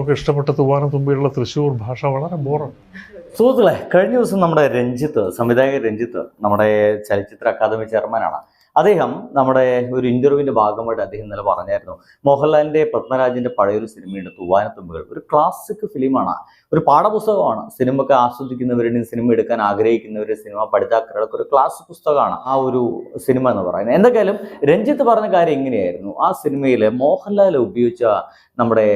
ഒക്കെ ഇഷ്ടപ്പെട്ട തൂവാനം തുമ്പിയുള്ള തൃശ്ശൂർ ഭാഷ വളരെ ബോറാണ് സുഹൃത്തുക്കളെ കഴിഞ്ഞ ദിവസം നമ്മുടെ രഞ്ജിത്ത് സംവിധായകൻ രഞ്ജിത്ത് നമ്മുടെ ചലച്ചിത്ര അക്കാദമി ചെയർമാനാണ്. അദ്ദേഹം നമ്മുടെ ഒരു ഇന്റർവ്യൂവിന്റെ ഭാഗമായിട്ട് അദ്ദേഹം ഇന്നലെ പറഞ്ഞായിരുന്നു മോഹൻലാലിന്റെ പത്മരാജിന്റെ പഴയൊരു സിനിമയുണ്ട് തൂവാനത്തുമ്പുകൾ ഒരു ക്ലാസിക് ഫിലിമാണ് ഒരു പാഠപുസ്തകമാണ്. സിനിമയ്ക്ക് ആസ്വദിക്കുന്നവരുടെയും സിനിമ എടുക്കാൻ ആഗ്രഹിക്കുന്നവരുടെ സിനിമ പഠിതാക്കളുടെ ഒരു ക്ലാസ് പുസ്തകമാണ് ആ ഒരു സിനിമ എന്ന് പറയുന്നത്. എന്തൊക്കെയാലും രഞ്ജിത്ത് പറഞ്ഞ കാര്യം എങ്ങനെയായിരുന്നു ആ സിനിമയിൽ മോഹൻലാൽ ഉപയോഗിച്ച നമ്മുടെ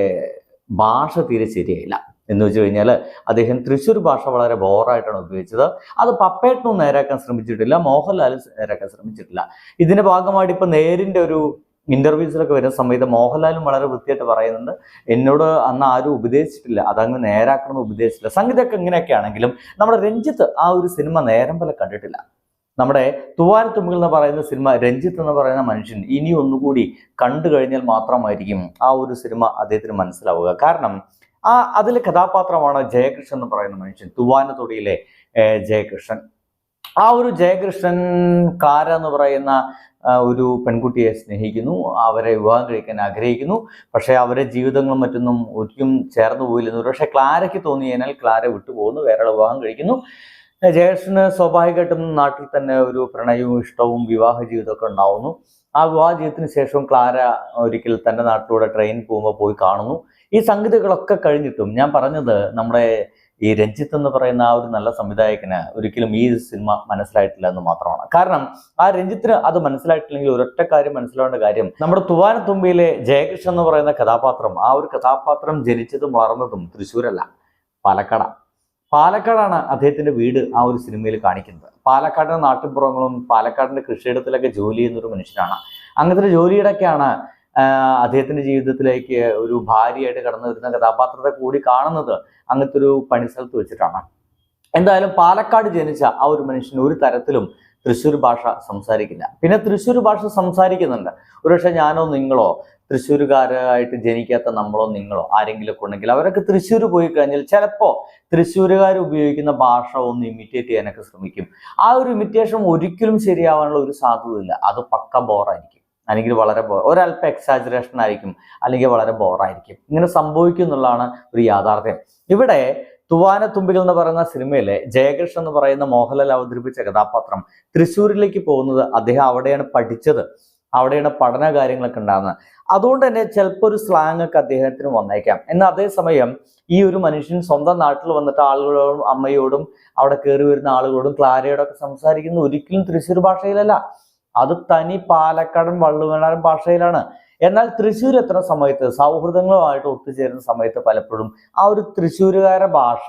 ഭാഷ തീരെ ശരിയായില്ല. എന്ന് വെച്ച് കഴിഞ്ഞാൽ അദ്ദേഹം തൃശ്ശൂർ ഭാഷ വളരെ ബോറായിട്ടാണ് ഉപയോഗിച്ചത്. അത് പപ്പേട്ടനും നേരാക്കാൻ ശ്രമിച്ചിട്ടില്ല മോഹൻലാലും നേരാക്കാൻ ശ്രമിച്ചിട്ടില്ല. ഇതിന്റെ ഭാഗമായിട്ട് ഇപ്പം നേരിന്റെ ഒരു ഇന്റർവ്യൂസിലൊക്കെ വരുന്ന സമയത്ത് മോഹൻലാലും വളരെ വൃത്തിയായിട്ട് പറയുന്നുണ്ട് എന്നോട് അന്ന് ആരും ഉപദേശിച്ചിട്ടില്ല അതങ്ങ് നേരാക്കണമെന്ന് ഉപദേശിച്ചില്ല സംഗീതമൊക്കെ ഇങ്ങനെയൊക്കെ ആണെങ്കിലും നമ്മുടെ രഞ്ജിത്ത് ആ ഒരു സിനിമ നേരം പോലെ കണ്ടിട്ടില്ല. നമ്മുടെ തുവാരത്തുമ്പിൽ എന്ന് പറയുന്ന സിനിമ രഞ്ജിത്ത് എന്ന് പറയുന്ന മനുഷ്യൻ ഇനി ഒന്നുകൂടി കണ്ടു കഴിഞ്ഞാൽ മാത്രമായിരിക്കും ആ ഒരു സിനിമ അദ്ദേഹത്തിന് മനസ്സിലാവുക. കാരണം ആ അതിലെ കഥാപാത്രമാണ് ജയകൃഷ്ണൻ എന്ന് പറയുന്ന മനുഷ്യൻ തുവാനത്തൊടിയിലെ ജയകൃഷ്ണൻ. ആ ഒരു ജയകൃഷ്ണൻ കാര എന്ന് പറയുന്ന ഒരു പെൺകുട്ടിയെ സ്നേഹിക്കുന്നു അവരെ വിവാഹം കഴിക്കാൻ ആഗ്രഹിക്കുന്നു. പക്ഷേ അവരെ ജീവിതങ്ങളും മറ്റൊന്നും ഒരിക്കലും ചേർന്ന് പോയില്ലെന്ന് പക്ഷേ ക്ലാരയ്ക്ക് തോന്നിയതിനാൽ ക്ലാര വിട്ടുപോകുന്നു വേറെ വിവാഹം കഴിക്കുന്നു. ജയകൃഷ്ണന് സ്വാഭാവികമായിട്ടും നാട്ടിൽ തന്നെ ഒരു പ്രണയവും ഇഷ്ടവും വിവാഹ ജീവിതമൊക്കെ ഉണ്ടാവുന്നു. ആ വിവാഹ ജീവിതത്തിന് ശേഷം ക്ലാര ഒരിക്കൽ തന്റെ നാട്ടിലൂടെ ട്രെയിൻ പോകുമ്പോൾ പോയി കാണുന്നു. ഈ സംഗതികളൊക്കെ കഴിഞ്ഞിട്ടും ഞാൻ പറഞ്ഞത് നമ്മുടെ ഈ രഞ്ജിത്ത് എന്ന് പറയുന്ന ആ ഒരു നല്ല സംവിധായകന് ഒരിക്കലും ഈ സിനിമ മനസ്സിലായിട്ടില്ല എന്ന് മാത്രമാണ്. കാരണം ആ രഞ്ജിത്തിന് അത് മനസ്സിലായിട്ടില്ലെങ്കിൽ ഒരൊറ്റ കാര്യം മനസ്സിലാവേണ്ട കാര്യം നമ്മുടെ തുവാനത്തുമ്പിയിലെ ജയകൃഷ്ണൻ എന്ന് പറയുന്ന കഥാപാത്രം ആ ഒരു കഥാപാത്രം ജനിച്ചതും വളർന്നതും തൃശ്ശൂരല്ല പാലക്കാട. പാലക്കാടാണ് അദ്ദേഹത്തിന്റെ വീട് ആ ഒരു സിനിമയിൽ കാണിക്കുന്നത്. പാലക്കാടിന്റെ നാട്ടിൻപുറങ്ങളും പാലക്കാടിന്റെ കൃഷിയിടത്തിലൊക്കെ ജോലി ചെയ്യുന്ന ഒരു മനുഷ്യനാണ് അങ്ങനത്തെ ഒരു ജോലിയുടെയൊക്കെയാണ് അദ്ദേഹത്തിന്റെ ജീവിതത്തിലേക്ക് ഒരു ഭാര്യയായിട്ട് കടന്നു വരുന്ന കഥാപാത്രത്തെ കൂടി കാണുന്നത് അങ്ങനത്തെ ഒരു പണിസ്ഥലത്ത് വെച്ചിട്ടാണ്. എന്തായാലും പാലക്കാട് ജനിച്ച ആ ഒരു മനുഷ്യൻ ഒരു തരത്തിലും തൃശ്ശൂർ ഭാഷ സംസാരിക്കില്ല. പിന്നെ തൃശ്ശൂർ ഭാഷ സംസാരിക്കുന്നുണ്ട്. ഒരുപക്ഷെ ഞാനോ നിങ്ങളോ തൃശ്ശൂരുകാരായിട്ട് ജനിക്കാത്ത നമ്മളോ നിങ്ങളോ ആരെങ്കിലും ഒക്കെ ഉണ്ടെങ്കിൽ അവരൊക്കെ തൃശ്ശൂർ പോയി കഴിഞ്ഞാൽ ചിലപ്പോൾ തൃശ്ശൂരുകാർ ഉപയോഗിക്കുന്ന ഭാഷ ഒന്ന് ഇമിറ്റേറ്റ് ചെയ്യാനൊക്കെ ശ്രമിക്കും. ആ ഒരു ഇമിറ്റേഷൻ ഒരിക്കലും ശരിയാവാനുള്ള ഒരു സാധ്യതയില്ല. അത് പക്ക ബോറായിരിക്കും അല്ലെങ്കിൽ വളരെ ബോർ ഒരല്പം എക്സാജറേഷൻ ആയിരിക്കും. അല്ലെങ്കിൽ വളരെ ബോറായിരിക്കും ഇങ്ങനെ സംഭവിക്കും എന്നുള്ളതാണ് ഒരു യാഥാർത്ഥ്യം. ഇവിടെ തുവാനത്തുമ്പികൾ എന്ന് പറയുന്ന സിനിമയിലെ ജയകൃഷ്ണൻ എന്ന് പറയുന്ന മോഹൻലാൽ അവതരിപ്പിച്ച കഥാപാത്രം തൃശ്ശൂരിലേക്ക് പോകുന്നത് അദ്ദേഹം അവിടെയാണ് പഠിച്ചത്. അവിടെയാണ് പഠന കാര്യങ്ങളൊക്കെ ഉണ്ടാകുന്നത്. അതുകൊണ്ട് തന്നെ ചിലപ്പോൾ ഒരു സ്ലാങ് ഒക്കെ അദ്ദേഹത്തിന് വന്നേക്കാം. എന്നാൽ അതേസമയം ഈ ഒരു മനുഷ്യൻ സ്വന്തം നാട്ടിൽ വന്നിട്ട് ആളുകളോടും അമ്മയോടും അവിടെ കയറി വരുന്ന ആളുകളോടും ക്ലാരയോടൊക്കെ സംസാരിക്കുന്നത് ഒരിക്കലും തൃശ്ശൂർ ഭാഷയിലല്ല. അത് തനി പാലക്കാടൻ വള്ളുവനാടൻ ഭാഷയിലാണ്. എന്നാൽ തൃശ്ശൂർ എത്തുന്ന സമയത്ത് സൗഹൃദങ്ങളുമായിട്ട് ഒത്തുചേരുന്ന സമയത്ത് പലപ്പോഴും ആ ഒരു തൃശ്ശൂരുകാരുടെ ഭാഷ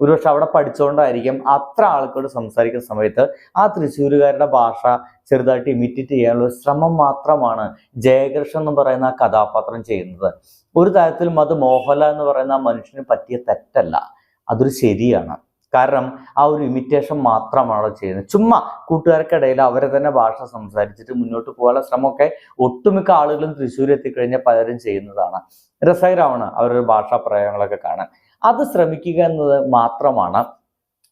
ഒരുപക്ഷെ അവിടെ പഠിച്ചുകൊണ്ടായിരിക്കും അത്ര ആൾക്കാരോട് സംസാരിക്കുന്ന സമയത്ത് ആ തൃശ്ശൂരുകാരുടെ ഭാഷ ചെറുതായിട്ട് ഇമിറ്റേറ്റ് ചെയ്യാനുള്ള ശ്രമം മാത്രമാണ് ജയകൃഷ്ണൻ എന്ന് പറയുന്ന ആ കഥാപാത്രം ചെയ്യുന്നത്. ഒരു തരത്തിലും അത് മോഹൻലാൽ എന്ന് പറയുന്ന മനുഷ്യന് പറ്റിയ തെറ്റല്ല. അതൊരു ശരിയാണ്. കാരണം ആ ഒരു ഇമിറ്റേഷൻ മാത്രമാണ് ചെയ്യുന്നത്. ചുമ്മാ കൂട്ടുകാർക്കിടയിൽ അവരെ തന്നെ ഭാഷ സംസാരിച്ചിട്ട് മുന്നോട്ട് പോകാനുള്ള ശ്രമമൊക്കെ ഒട്ടുമിക്ക ആളുകളും തൃശ്ശൂർ എത്തിക്കഴിഞ്ഞാൽ പലരും ചെയ്യുന്നതാണ്. രസകരമാണ് അവരുടെ ഭാഷാ പ്രയോഗങ്ങളൊക്കെ കാണാൻ. അത് ശ്രമിക്കുക എന്നത് മാത്രമാണ്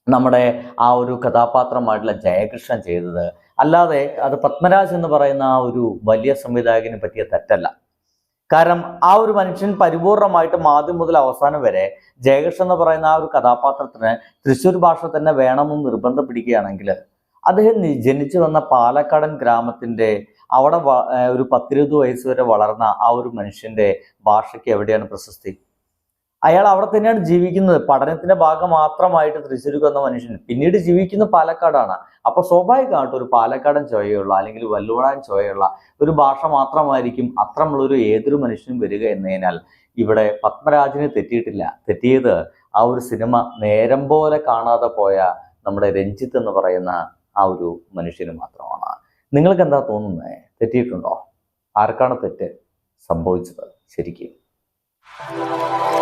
നമ്മുടെ ആ ഒരു കഥാപാത്രമായിട്ടുള്ള ജയകൃഷ്ണൻ ചെയ്തത്. അല്ലാതെ അത് പത്മരാജ് എന്ന് പറയുന്ന ആ ഒരു വലിയ സംവിധായകനെ പറ്റിയ തെറ്റല്ല. കാരണം ആ ഒരു മനുഷ്യൻ പരിപൂർണമായിട്ടും ആദ്യം മുതൽ അവസാനം വരെ ജയകൃഷ്ണൻ എന്ന് പറയുന്ന ആ ഒരു കഥാപാത്രത്തിന് തൃശ്ശൂർ ഭാഷ തന്നെ വേണമെന്ന് നിർബന്ധം പിടിക്കുകയാണെങ്കിൽ അദ്ദേഹം ജനിച്ചു വന്ന പാലക്കാടൻ ഗ്രാമത്തിന്റെ അവിടെ ഒരു പത്തിരുപത് വയസ്സ് വരെ വളർന്ന ആ ഒരു മനുഷ്യന്റെ ഭാഷയ്ക്ക് എവിടെയാണ് പ്രശസ്തി? അയാൾ അവിടെ തന്നെയാണ് ജീവിക്കുന്നത്. പഠനത്തിന്റെ ഭാഗം മാത്രമായിട്ട് തൃശ്ശൂർക്ക് വന്ന മനുഷ്യൻ. പിന്നീട് ജീവിക്കുന്ന പാലക്കാടാണ്. അപ്പൊ സ്വാഭാവികമായിട്ട് ഒരു പാലക്കാടൻ ചുവയുള്ള അല്ലെങ്കിൽ വല്ലുവണാൻ ചുവയുള്ള ഒരു ഭാഷ മാത്രമായിരിക്കും അത്രമുള്ളൊരു ഏതൊരു മനുഷ്യനും വരിക എന്നതിനാൽ ഇവിടെ പത്മരാജനെ തെറ്റിയിട്ടില്ല. തെറ്റിയത് ആ ഒരു സിനിമ നേരം പോലെ കാണാതെ പോയ നമ്മുടെ രഞ്ജിത്ത് എന്ന് പറയുന്ന ആ ഒരു മനുഷ്യന് മാത്രമാണ്. നിങ്ങൾക്ക് എന്താ തോന്നുന്നത് തെറ്റിയിട്ടുണ്ടോ? ആർക്കാണ് തെറ്റ് സംഭവിച്ചത്? ശരിക്കും. Música